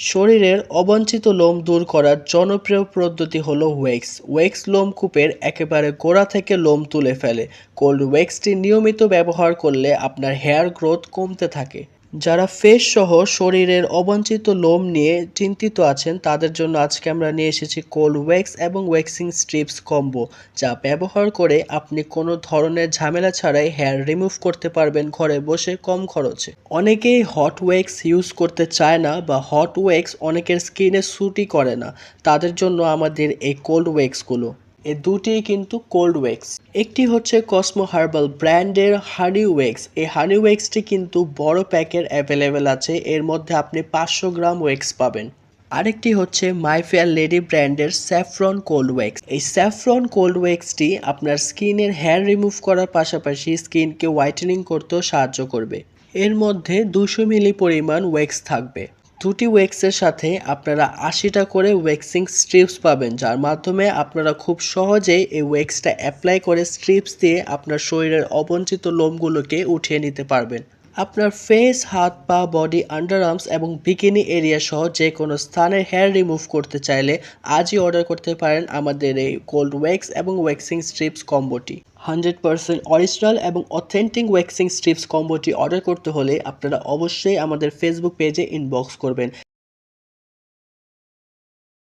শরীরের অবাঞ্ছিত লোম দূর করার জনপ্রিয় পদ্ধতি হলো ওয়েক্স। ওয়েক্স লোম কূপের একেবারে গোড়া থেকে লোম তুলে ফেলে। কোল্ড ওয়েক্সটি নিয়মিত ব্যবহার করলে আপনার হেয়ার গ্রোথ কমতে থাকে। যারা ফেস সহ শরীরের অবাঞ্ছিত লোম নিয়ে চিন্তিত আছেন, তাদের জন্য আজকে আমরা নিয়ে এসেছি কোল্ড ওয়েক্স এবং ওয়েক্সিং স্ট্রিপস কম্বো, যা ব্যবহার করে আপনি কোনো ধরনের ঝামেলা ছাড়াই হেয়ার রিমুভ করতে পারবেন ঘরে বসে কম খরচে। অনেকেই হট ওয়েক্স ইউজ করতে চায় না বা হট ওয়েক্স অনেকের স্কিনে স্যুটই করে না। তাদের জন্য আমাদের এই কোল্ড ওয়েক্সগুলো। এ দুটিই কিন্তু কোল্ড ওয়েক্স একটি হচ্ছে কসমো হার্বাল ব্র্যান্ডের হানি ওয়েক্স এই হানি ওয়েক্সটি কিন্তু বড় প্যাকের অ্যাভেলেবেল আছে। এর মধ্যে আপনি পাঁচশো গ্রাম ওয়েক্স পাবেন। আরেকটি হচ্ছে মাইফেয়ার লেডি ব্র্যান্ডের স্যাফরন কোল্ড ওয়েক্স এই স্যাফরন কোল্ড ওয়েক্সটি আপনার স্কিনের হেয়ার রিমুভ করার পাশাপাশি স্কিনকে হোয়াইটেনিং করতেও সাহায্য করবে। এর মধ্যে দুশো মিলি পরিমাণ ওয়েক্স থাকবে। দুটি ওয়েক্সের সাথে আপনারা আশিটা করে ওয়েক্সিং স্ট্রিপস পাবেন, যার মাধ্যমে আপনারা খুব সহজেই এই ওয়েক্সটা অ্যাপ্লাই করে স্ট্রিপস দিয়ে আপনার শরীরের অবঞ্চিত লোমগুলোকে উঠিয়ে নিতে পারবেন। আপনার ফেস হাত, পা বডি আন্ডার আর্মস এবং বিকিনি এরিয়া সহ যে কোনো স্থানের হেয়ার রিমুভ করতে চাইলে আজই অর্ডার করতে পারেন আমাদের এই কোল্ড ওয়েক্স এবং ওয়েক্সিং স্ট্রিপস কম্বোটি হান্ড্রেড পার্সেন্ট অরিজিনাল এবং অথেন্টিক ওয়েক্সিং স্ট্রিপস কম্বোটি অর্ডার করতে হলে আপনারা অবশ্যই আমাদের ফেসবুক পেজে ইনবক্স করবেন।